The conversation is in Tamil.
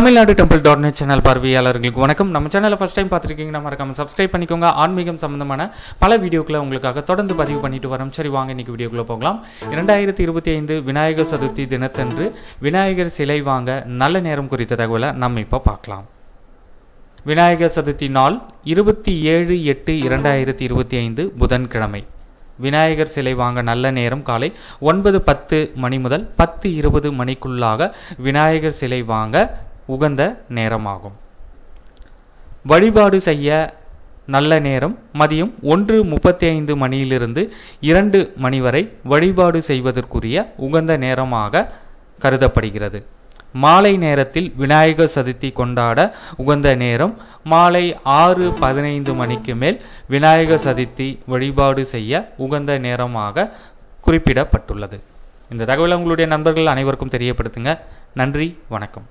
Tamil Nadu temple dot net channel பார்வையாளர்களுக்கு வணக்கம். நம்ம சேனலை ஃபஸ்ட் டைம் பார்த்துருக்கீங்கன்னா மறக்காம சப்ஸ்கிரைப் பண்ணிக்கோங்க. ஆன்மீகம் சம்பந்தமான பல வீடியோக்களை உங்களுக்காக தொடர்ந்து பதிவு பண்ணிட்டு வரோம். சரி வாங்க இன்னைக்கு வீடியோக்குள்ளே போகலாம். இரண்டாயிரத்தி இருபத்தி ஐந்து விநாயகர் சதுர்த்தி தினத்தன்று விநாயகர் சிலை வாங்க நல்ல நேரம் குறித்த தகவலை நம்ம இப்போ பார்க்கலாம். விநாயகர் சதுர்த்தி நாள் இருபத்தி ஏழு எட்டு இரண்டாயிரத்தி இருபத்தி ஐந்து புதன்கிழமை. விநாயகர் சிலை வாங்க நல்ல நேரம் காலை ஒன்பது பத்து மணி முதல் பத்து இருபது மணிக்குள்ளாக விநாயகர் சிலை வாங்க உகந்த நேரமாகும். வழிபாடு செய்ய நல்ல நேரம் மதியம் ஒன்று முப்பத்தி ஐந்து மணியிலிருந்து இரண்டு மணி வரை வழிபாடு செய்வதற்குரிய உகந்த நேரமாக கருதப்படுகிறது. மாலை நேரத்தில் விநாயகர் சதுர்த்தி கொண்டாட உகந்த நேரம் மாலை ஆறு பதினைந்து மணிக்கு மேல் விநாயகர் சதுர்த்தி வழிபாடு செய்ய உகந்த நேரமாக குறிப்பிடப்பட்டுள்ளது. இந்த தகவலை உங்களுடைய நண்பர்கள் அனைவருக்கும் தெரியப்படுத்துங்க. நன்றி வணக்கம்.